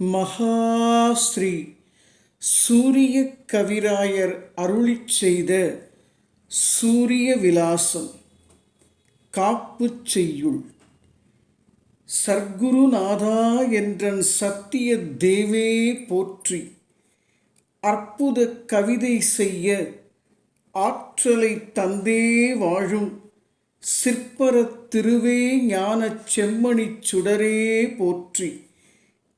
மகாஸ்ரீ சூரிய கவிராயர் அருளிச் செய்த சூரிய விலாசம். காப்புச் செய்யுள். சர்க்குருநாதா என்றன் சத்திய தேவே போற்றி. அற்புத கவிதை செய்ய ஆற்றலை தந்தே வாழும் சிற்பரத் திருவே ஞானச் செம்மணிச் சுடரே போற்றி.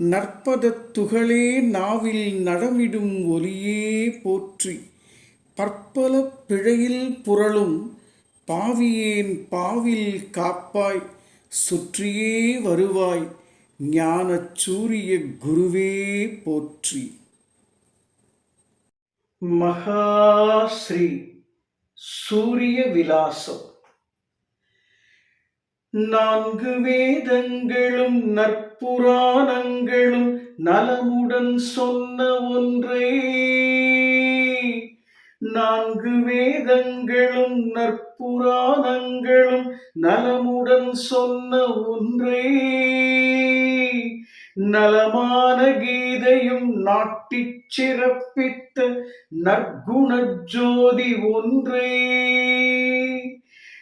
நற்பதத் துகளே நாவில் நடமிடும் ஒலியே போற்றி. பற்பல பிழையில் புரளும் பாவியேன் பாவில் காப்பாய். சுற்றியே வருவாய் ஞானச் சூரிய குருவே போற்றி. மகாஸ்ரீ சூரிய விலாசம். நான்கு வேதங்களும் நற்புராணங்களும் நலமுடன் சொன்ன ஒன்றே. நான்கு வேதங்களும் நற்புராணங்களும் நலமுடன் சொன்ன ஒன்றே. நலமான கீதையும் நாட்டிச் சிறப்பித்த நற்குண ஜோதி ஒன்றே.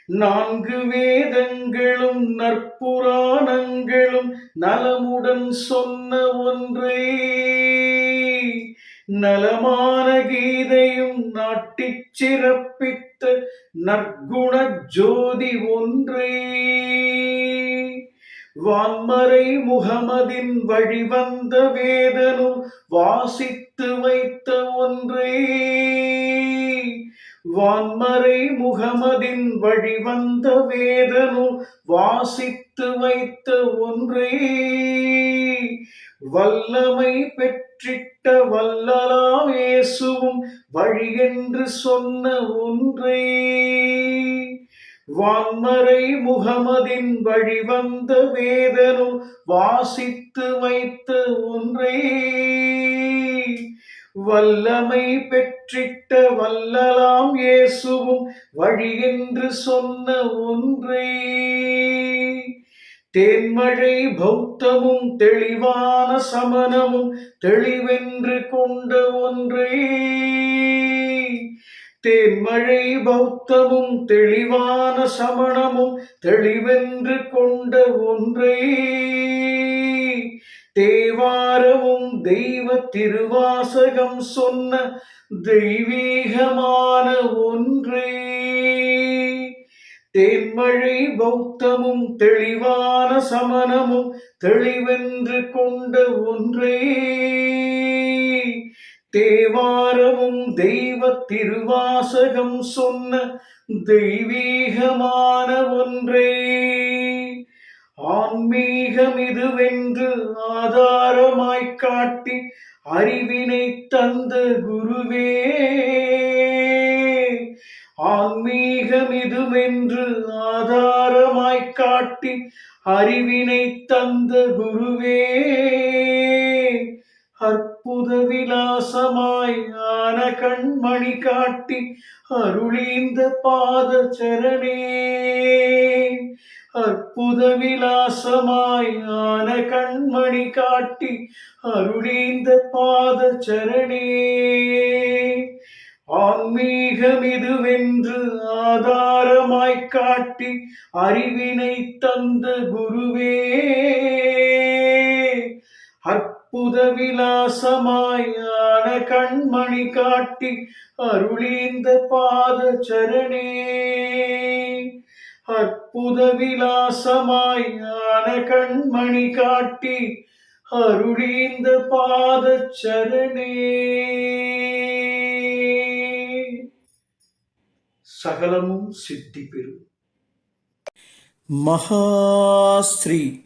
நான்கு வேதங்களும் நற்புராணங்களும் நலமுடன் சொன்ன ஒன்றே. நலமான கீதையும் நாட்டிச் சிறப்பித்த நற்குண ஜோதி ஒன்றே. வான்மறை முகமதின் வழிவந்த வேதனும் வாசித்து வைத்த ஒன்றே. வான்மறை முகமதின் வழிவந்த வேதனும் வாசித்து வைத்த ஒன்றே. வல்லமை பெற்றிட்ட வல்லலாம் இயேசுவும் வழி என்று சொன்ன ஒன்றே. வான்மறை முகமதின் வழிவந்த வேதனும் வாசித்து வைத்த ஒன்றே. வல்லமை பெற்றிட்ட வல்லலாம் இயேசுவும் வழி என்று சொன்ன ஒன்றே. தேன்மழை பௌத்தமும் தெளிவான சமணமும் தெளிவென்று கொண்ட ஒன்றே. தேன்மழை பௌத்தமும் தெளிவான சமணமும் தெளிவென்று கொண்ட ஒன்றே. தேவாரமும் தெய்வ திருவாசகம் சொன்ன தெய்வீகமான ஒன்றே. தேன்மழை பௌத்தமும் தெளிவான சமணமும் தெளிவென்று கொண்ட ஒன்றே. தேவாரமும் தெய்வ திருவாசகம் சொன்ன தெய்வீகமான ஒன்றே. ஆன்மீகம் இதுவென்று ஆதாரமாய் காட்டி அறிவினை தந்த குருவே. ஆன்மீகம் இதுவென்று ஆதாரமாய் காட்டி அறிவினை தந்த குருவே. அற்புத விலாசமாய் ஆன கண்மணி காட்டி அருளீந்த பாத சரணே. அற்புத விலாசமாய் ஆன கண்மணி காட்டி அருளீந்த பாத சரணே. ஆன்மீகம் இதுவென்று ஆதாரமாய்க் காட்டி அறிவினை தந்த குருவே. அற்புத கண்மணி காட்டி அருளீந்த பாத சரணே அற்புத விலாசமாயான கண்மணி காட்டி அருளீந்த பாத சரணே சகலமும் சித்தி பெறும் மகாஸ்ரீ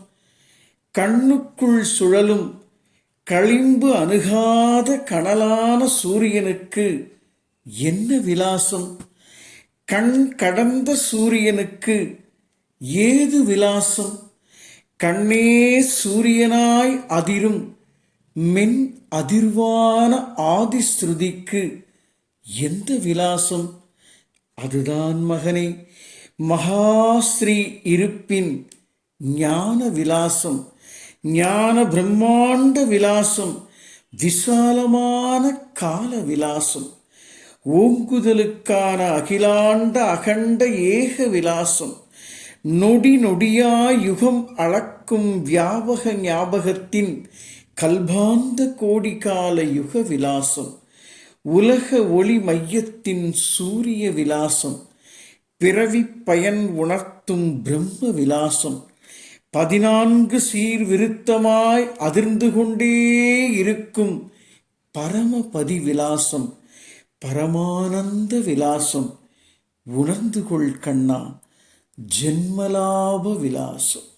கண்ணுக்குள் சுழலும் களிம்பு அணுகாத கனலான சூரியனுக்கு என்ன விலாசம்? கண் கடந்த சூரியனுக்கு ஏது விலாசம்? கண்ணே சூரியனாய் அதிரும் மென் அதிர்வான ஆதிஸ்ருதிக்கு எந்த விலாசம்? அதுதான் மகனே மகாஸ்ரீ இருப்பின் ஞான விலாசம். ஞான பிரம்மாண்ட விலாசம் விசாலமான கால விலாசம் ஓங்குதலுக்கான அகிலாண்ட அகண்ட ஏக விலாசம் நொடி நொடியா யுகம் அளக்கும் வியாபக ஞாபகத்தின் கல்பாந்த கோடி கால யுக விலாசம் உலக ஒளி மையத்தின் சூரிய விலாசம் பிறவி பயன் உணர்த்தும் பிரம்ம விலாசம் பதினான்கு சீர்விருத்தமாய் அதிர்ந்து கொண்டே இருக்கும் பரமபதி விலாசம் பரமானந்த விலாசம் உணர்ந்து கொள் கண்ணா ஜென்மலாப விலாசம்.